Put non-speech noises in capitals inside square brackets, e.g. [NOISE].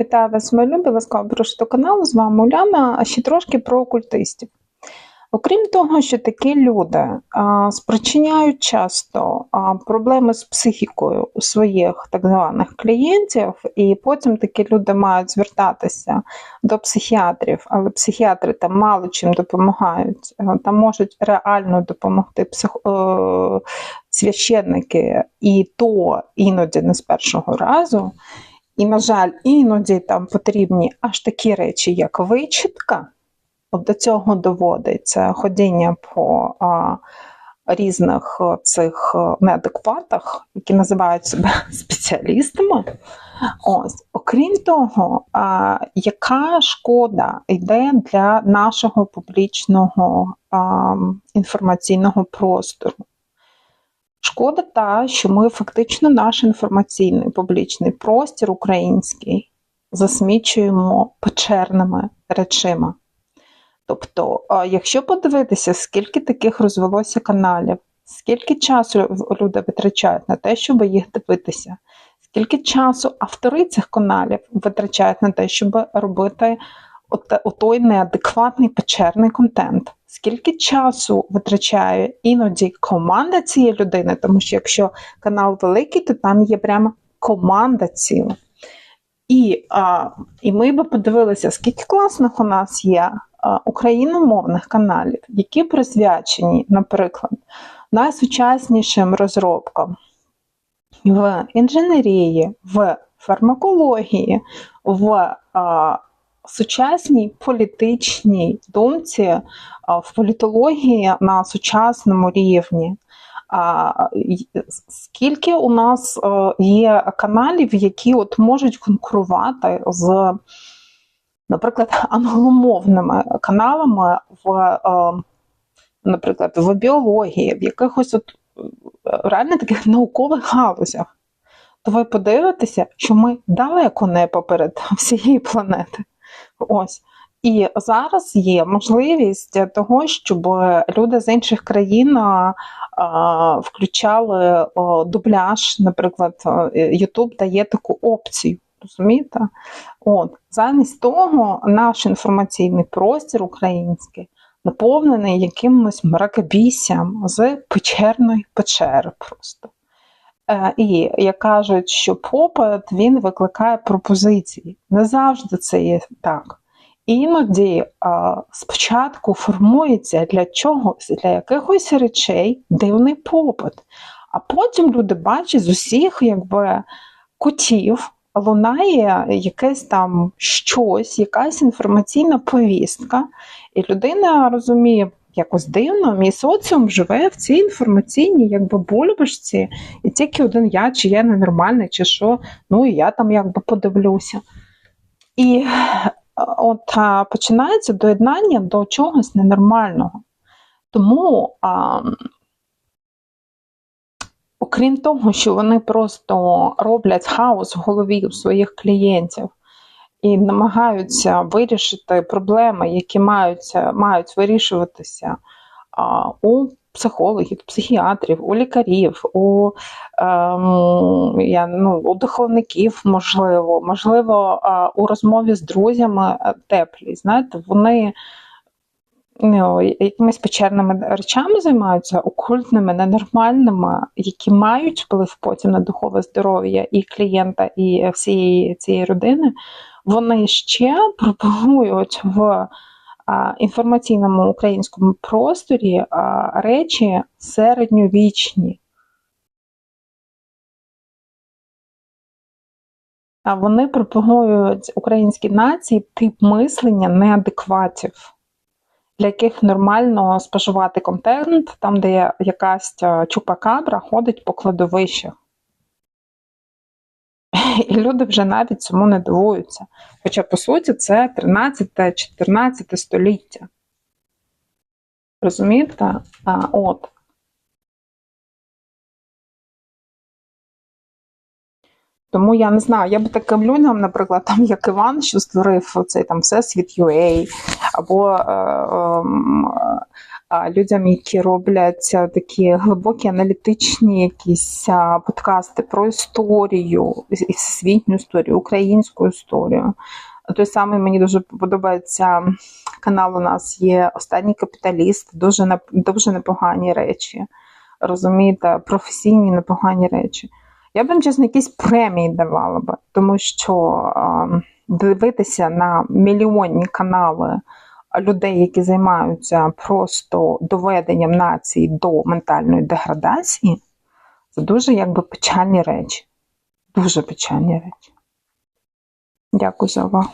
Вітаю вас, мої любі, ласкаво прошу до каналу. З вами Уляна, а ще трошки про окультистів. Окрім того, що такі люди а, спричиняють часто а, проблеми з психікою у своїх так званих клієнтів, і потім такі люди мають звертатися до психіатрів, але психіатри там мало чим допомагають, а, там можуть реально допомогти псих... е... священники, і то іноді не з першого разу. І, на жаль, іноді там потрібні аж такі речі, як вичітка. От До цього доводиться ходіння по а, різних цих неадекватах, які називають себе [LAUGHS] спеціалістами. Ось, Окрім того, а, яка шкода йде для нашого публічного а, інформаційного простору? Шкода та, що ми фактично наш інформаційний публічний простір український засмічуємо печерними речима. Тобто, якщо подивитися, скільки таких розвелося каналів, скільки часу люди витрачають на те, щоб їх дивитися, скільки часу автори цих каналів витрачають на те, щоб робити отой неадекватний печерний контент. Скільки часу витрачає іноді команда цієї людини, тому що якщо канал великий, то там є прямо команда ціла. І а, і ми би подивилися, скільки класних у нас є а, україномовних каналів, які присвячені, наприклад, найсучаснішим розробкам в інженерії, в фармакології, в а, сучасній політичній думці, в політології на сучасному рівні. Скільки у нас е, є каналів, які от можуть конкурувати з, наприклад, англомовними каналами в, е, наприклад, в біології, в якихось от е, реально таких наукових галузях, то ви подивитеся, що ми далеко не поперед всієї планети. Ось. І зараз є можливість того, щоб люди з інших країн включали дубляж, наприклад, YouTube дає таку опцію. Розумієте? От. Замість того, наш інформаційний простір український наповнений якимось мракобіссям з печерної печери просто. Е, і як кажуть, що попит він викликає пропозиції. Не завжди це є так. Іноді а, спочатку формується для чогось, для якихось речей дивний попит. А потім люди бачать з усіх якби, кутів, лунає якесь там щось, якась інформаційна повістка, і людина розуміє, якось дивно, мій соціум живе в цій інформаційній якби бульбашці, і тільки один я, чи я ненормальний, чи що, ну і я там якби подивлюся. І от починається доєднання до чогось ненормального. Тому, а, окрім того, що вони просто роблять хаос в голові у своїх клієнтів і намагаються вирішити проблеми, які маються, мають вирішуватися а, у психологів, психіатрів, у лікарів, у ем, я, ну, у духовників, можливо, можливо, у розмові з друзями е, теплі. Знаєте, вони ну, якимись печерними речами займаються, окультними, ненормальними, які мають вплив потім на духове здоров'я і клієнта, і всієї цієї родини. Вони ще пропагують в інформаційному українському просторі речі середньовічні. А вони пропагують українській нації тип мислення неадекватів, для яких нормально споживати контент, там, де якась чупакабра ходить по кладовищах. І люди вже навіть цьому не дивуються. Хоча, по суті, це 13-14 століття. Розумієте? А, от. Тому я не знаю, я б таким людям, наприклад, там як Іван, що створив цей там всесвіт UA, або е, е, людям, які роблять такі глибокі аналітичні якісь подкасти про історію, і всесвітню історію, українську історію. Той самий мені дуже подобається канал. У нас є останній капіталіст, дуже дуже непогані речі. Розумієте, професійні непогані речі. Я б їм, чесно, якісь премії давала би, тому що е, дивитися на мільйонні канали людей, які займаються просто доведенням нації до ментальної деградації, це дуже якби печальні речі. Дуже печальні речі. Дякую за увагу.